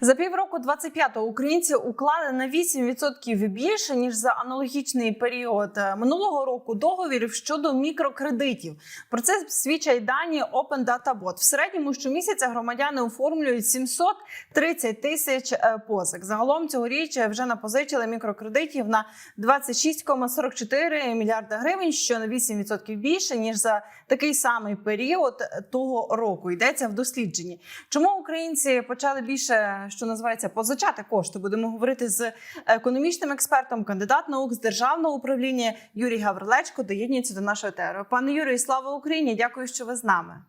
За півроку 25-го українці уклали на 8% більше ніж за аналогічний період е, минулого року договірів щодо мікрокредитів. Про це свідчать дані Open Data Bot. В середньому щомісяця громадяни оформлюють 730 тисяч е, позик. Загалом цьогоріч вже напозичили мікрокредитів на 26,44 мільярда гривень, що на 8% більше ніж за такий самий період того року. Йдеться в дослідженні. Чому українці почали більше, що називається, позичати кошти? Будемо говорити з економічним експертом, кандидат наук з державного управління Юрій Гаврилечко доєднується до нашої тери. Пане Юрію, слава Україні! Дякую, що ви з нами.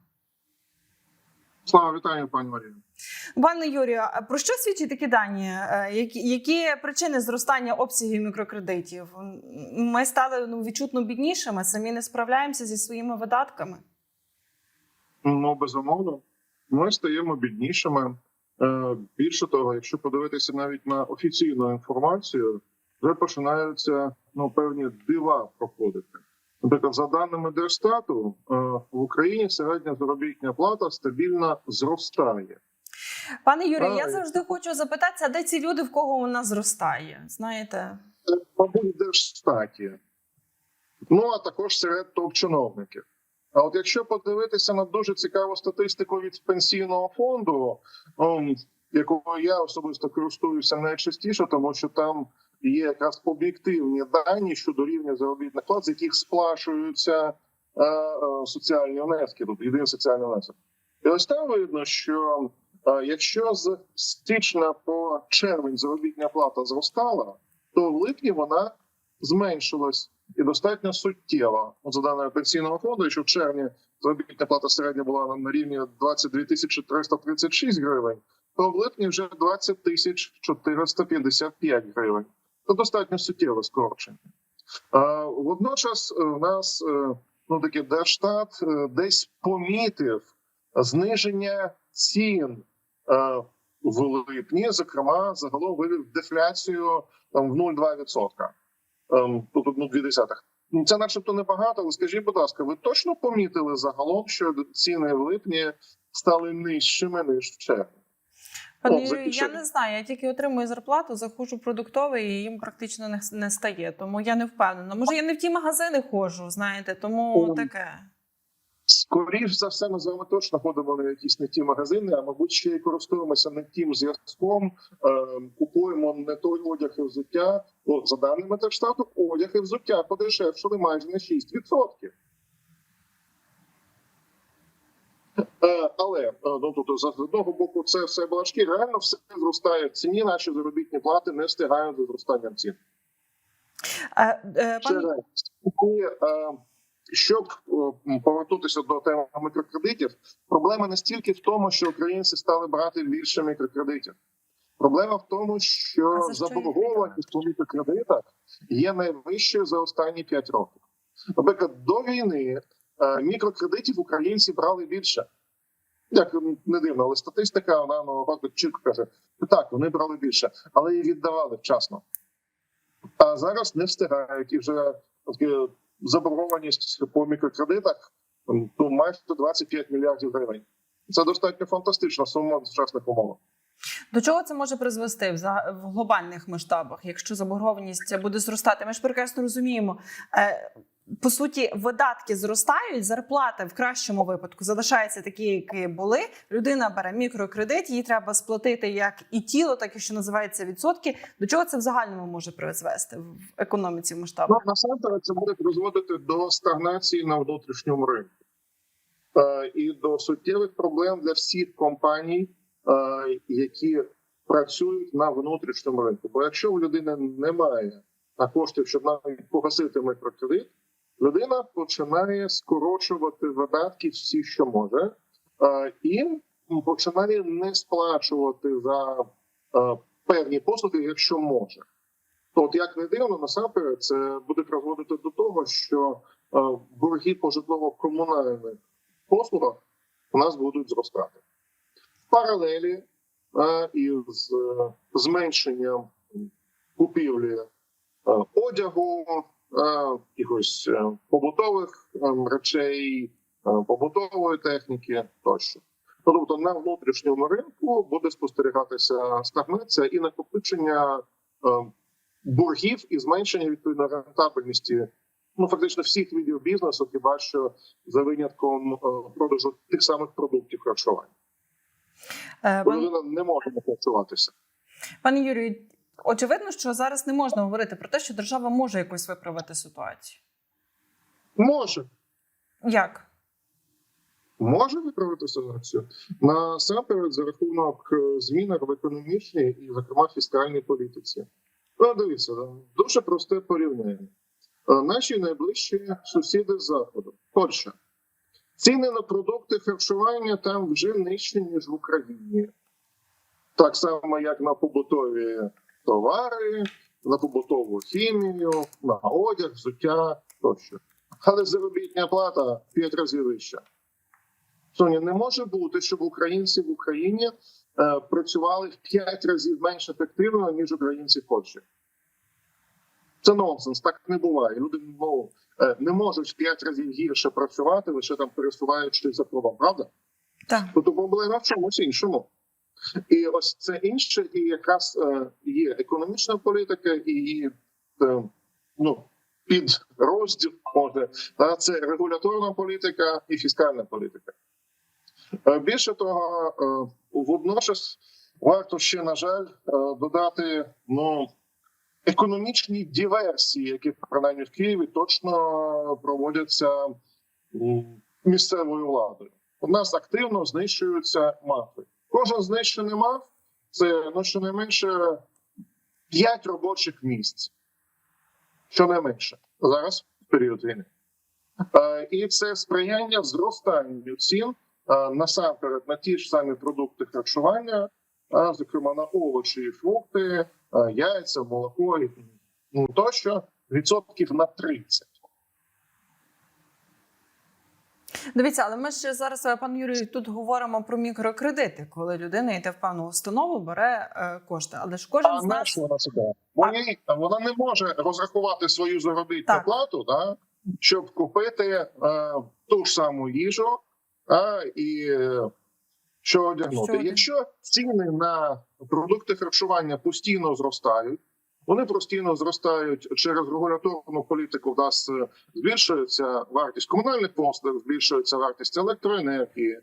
Слава вітаю, пані Марія. Пане Юрію, про що свідчать такі дані? Е, Які, які причини зростання обсягів мікрокредитів? Ми стали ну, відчутно біднішими, самі не справляємося зі своїми видатками. Ну безумовно, ми стаємо біднішими. Е, Більше того, якщо подивитися навіть на офіційну інформацію, вже починаються ну певні дива проходити. Наприклад, за даними Держстату, е, в Україні середня заробітня плата стабільно зростає. Пане Юрію, я завжди хочу запитатися, де ці люди, в кого вона зростає? Знаєте, Це, мабуть, в Держстаті. Ну а також серед топ-чиновників. А от якщо подивитися на дуже цікаву статистику від пенсійного фонду, якого я особисто користуюся найчастіше, тому що там є якраз об'єктивні дані щодо рівня заробітних плат, з яких сплачуються е, е, соціальні внески, тут єдиний соціальний внесок. І ось там видно, що е, якщо з січня по червень заробітня плата зростала, то в липні вона зменшилась і достатньо суттєво. От за даними пенсійного фонду, якщо в червні заробітна плата середня була на- рівні 22 тисячі 336 гривень, то в липні вже 20 тисяч 455 гривень. Це достатньо суттєве скорочення. А, водночас е, в нас е, ну таки Держстат е, десь помітив зниження цін е, в липні, зокрема, загалом вивів дефляцію там в 0,2%. Ем, Тут 1,2. Ну, Це начебто небагато, але скажіть, будь ласка, ви точно помітили загалом, що ціни в липні стали нижчими ніж в червні? пане Юрію, я не знаю. Я тільки отримую зарплату, заходжу продуктовий і їм практично не, не стає. Тому я не впевнена. Може, я не в ті магазини ходжу, знаєте, тому Ом. таке. Скоріш за все, ми з вами точно ходимо на якісь не ті магазини, а мабуть, ще й користуємося не тим зв'язком, е, купуємо не той одяг і взуття. Ну, за даними Держстату, одяг і взуття подешевшили майже на 6%. Е, але е, ну тут з одного боку, це все балачки. Реально все зростає в ціні, наші заробітні плати не встигають за зростанням цін. Це пане реальність. Е, щоб е, повернутися до теми мікрокредитів, проблема не стільки в тому, що українці стали брати більше мікрокредитів. Проблема в тому, що за заборгованість по мікрокредитах є найвищою за останні 5 років. Наприклад, до війни е, мікрокредитів українці брали більше. Як не дивно, але статистика вона ну, чітко каже: так, вони брали більше, але і віддавали вчасно. А зараз не встигають і вже заборгованість по мікрокредитах то майже 25 мільярдів гривень. Це достатньо фантастична сума в сучасних умовах. До чого це може призвести в глобальних масштабах, якщо заборгованість буде зростати? Ми ж прекрасно розуміємо. По суті, видатки зростають, зарплати в кращому випадку залишаються такі, які були. Людина бере мікрокредит, їй треба сплатити як і тіло, так і що називається відсотки. До чого це в загальному може призвести в економіці в Ну, насамперед, це буде призводити до стагнації на внутрішньому ринку е, і до суттєвих проблем для всіх компаній, е, які працюють на внутрішньому ринку. Бо якщо у людини немає на коштів, щоб навіть погасити мікрокредит, людина починає скорочувати видатки всі, що може, е, і починає не сплачувати за е, певні послуги, якщо може. То от як не дивно, насамперед це буде призводити до того, що е, борги по житлово-комунальних послугах у нас будуть зростати. В паралелі із зменшенням купівлі одягу, якихось е, побутових е, речей, е, побутової техніки тощо. Тобто на внутрішньому ринку буде спостерігатися стагнація і накопичення е, боргів і зменшення відповідно рентабельності. Ну, фактично всіх видів бізнесу, хіба що за винятком е, продажу тих самих продуктів харчування. Е, людина не може не харчуватися. Пане Юрію, очевидно, що зараз не можна говорити про те, що держава може якось виправити ситуацію. Може, Як? може виправити ситуацію насамперед за рахунок е, змін в економічній і, зокрема, фіскальній політиці. Ну, дивіться, дуже просте порівняння. Е, Наші найближчі сусіди з заходу. Польща. Ціни на продукти харчування там вже нижчі, ніж в Україні. Так само, як на побутові товари, на побутову хімію, на одяг, взуття тощо. Але заробітня плата в 5 разів вища. Соня, не може бути, щоб українці в Україні е, працювали в 5 разів менш ефективно, ніж українці в Польщі. Це нонсенс, так не буває. Люди ну, е, не можуть в 5 разів гірше працювати, лише там пересуваючись за кордон, правда? Так. Тобто проблема в чомусь іншому. І ось це інше, і якраз е, є економічна політика, і її е, ну, підрозділ може, це регуляторна політика і фіскальна політика. Е, Більше того, водночас варто ще, на жаль, додати ну, економічні диверсії, які принаймні в Києві точно проводяться місцевою владою. У нас активно знищуються мафи. Кожен знищений маф це ну, щонайменше 5 робочих місць. Щонайменше зараз в період війни. Е, І це сприяння зростанню цін е, насамперед на ті ж самі продукти харчування, зокрема на овочі і фрукти, е, яйця, молоко і ну, тощо відсотків на 30. Дивіться, але ми ж зараз, е, пан Юрій, тут говоримо про мікрокредити, коли людина йде в певну установу, бере е, кошти. Але ж кожен А з нас вона себе? Вони, вона не може розрахувати свою заробітну плату, да, щоб купити е, ту ж саму їжу а, і е, що одягнути. Що. Якщо ціни на продукти харчування постійно зростають, вони постійно зростають через регуляторну політику. В нас е, збільшується вартість комунальних послуг, збільшується вартість електроенергії, е,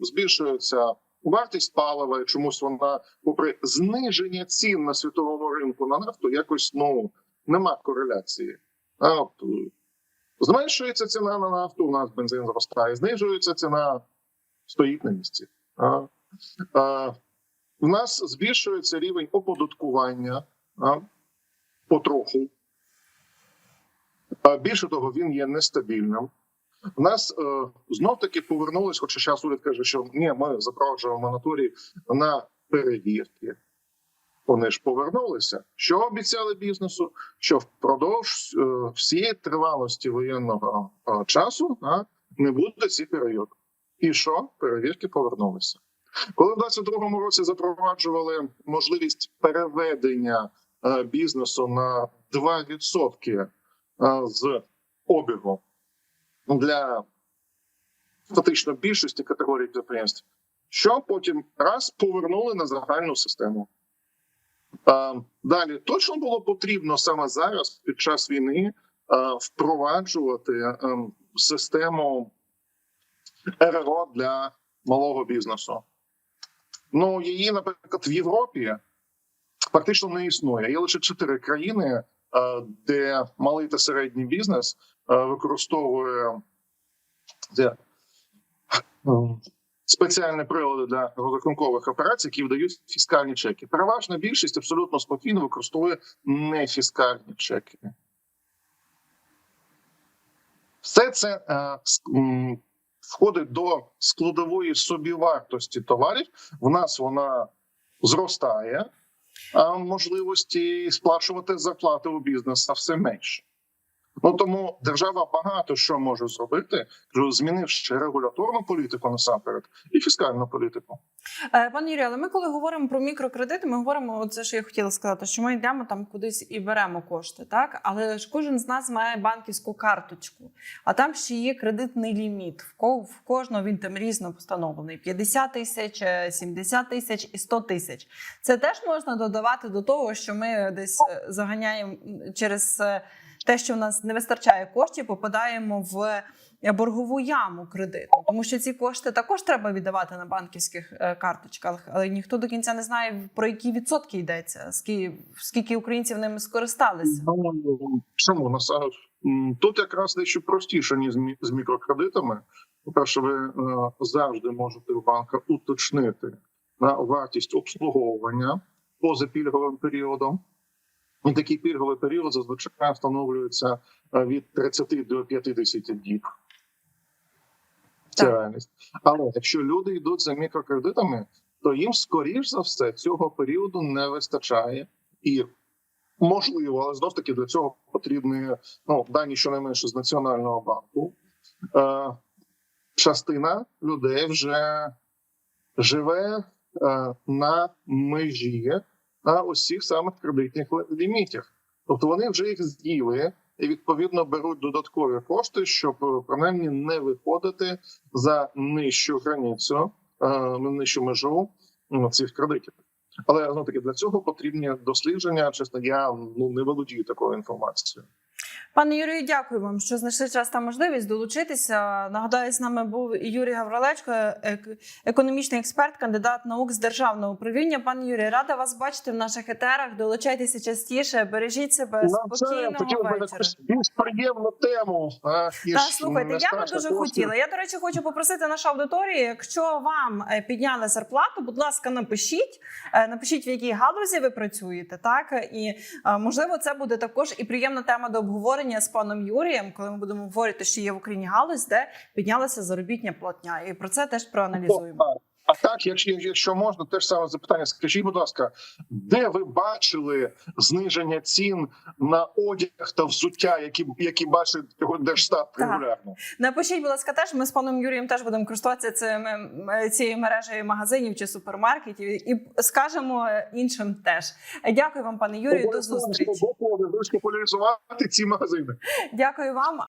збільшується вартість палива. і Чомусь вона, попри зниження цін на світовому ринку на нафту, якось ну нема кореляції. От е, зменшується ціна на нафту, у нас бензин зростає, знижується ціна, стоїть на місці. А, а, у нас збільшується рівень оподаткування а, потроху. А, більше того, він є нестабільним. У нас е, знов таки повернулись, хоча зараз уряд каже, що ні, ми запроваджуємо монаторій на перевірки. Вони ж повернулися. Що обіцяли бізнесу? Що впродовж е, всієї тривалості воєнного е, часу а, не буде ці перевірки. І що? Перевірки повернулися. Коли в 22-му році запроваджували можливість переведення е, бізнесу на 2% е, з обігу для фактично більшості категорій підприємств, що потім раз повернули на загальну систему. Е, Далі точно було потрібно саме зараз, під час війни, впроваджувати е, систему РРО для малого бізнесу. Ну її, наприклад, в Європі практично не існує. Є лише чотири країни, е, де малий та середній бізнес е, використовує е, спеціальні прилади для розрахункових операцій, які видають фіскальні чеки. Переважна більшість абсолютно спокійно використовує нефіскальні чеки. Все це входить до складової собівартості товарів. В нас вона зростає, а можливості сплачувати зарплати у бізнеса все менше. Ну тому держава багато що може зробити, змінивши регуляторну політику насамперед і фіскальну політику. Е, Пане Юрію, але ми коли говоримо про мікрокредити, ми говоримо, от це що я хотіла сказати, що ми йдемо там кудись і беремо кошти, так але ж кожен з нас має банківську карточку, а там ще є кредитний ліміт. В ко- в кожного він там різно встановлений: 50 тисяч, е, 70 тисяч і 100 тисяч. Це теж можна додавати до того, що ми десь е, заганяємо через е, те, що в нас не вистачає коштів, попадаємо в боргову яму кредитну, тому що ці кошти також треба віддавати на банківських е, карточках, але ніхто до кінця не знає про які відсотки йдеться, скільки, скільки українців ними скористалися. Ну, Чому Наса- тут якраз дещо простіше ніж з мі- з мікрокредитами. По-перше, ви е, завжди можете у банка уточнити на вартість обслуговування поза пільговим періодом. І такий пільговий період зазвичай встановлюється е, від 30 до 50 діб. Це реальність. Але якщо люди йдуть за мікрокредитами, то їм скоріш за все цього періоду не вистачає і можливо, але знов таки для цього потрібні ну дані щонайменше з національного банку. Е, частина людей вже живе е, на межі на усіх самих кредитних лімітів. Тобто вони вже їх з'їли і відповідно беруть додаткові кошти, щоб е, принаймні не виходити за нижчу границю, е, нижчу межу цих кредитів. Але ну таки для цього потрібні дослідження. Чесно, я ну не володію такою інформацією. Пане Юрію, дякую вам, що знайшли час та можливість долучитися. Нагадаю, з нами був Юрій Гаврилечко, ек- економічний експерт, кандидат наук з державного управління. Пане Юрію, рада вас бачити в наших етерах. Долучайтеся частіше, бережіть себе спокійного якусь більш приємну тему. Та слухайте, я би дуже хотіла. Я до речі, хочу попросити нашу аудиторію. Якщо вам е, підняли зарплату, будь ласка, напишіть. Е, Напишіть, в якій галузі ви працюєте, так і е, можливо, це буде також і приємна тема до обговорення з паном Юрієм, коли ми будемо говорити, що є в Україні галузь, де піднялася заробітня платня, і про це теж проаналізуємо. А, так, якщо, якщо можна, теж саме запитання. Скажіть, будь ласка, де ви бачили зниження цін на одяг та взуття, які які бачить його держстат регулярно? Напишіть, будь ласка, теж ми з паном Юрієм теж будемо користуватися цими цією мережею магазинів чи супермаркетів і скажемо іншим теж. Дякую вам, пане Юрію. До зустрічі. Популяризувати ці магазини. Дякую вам.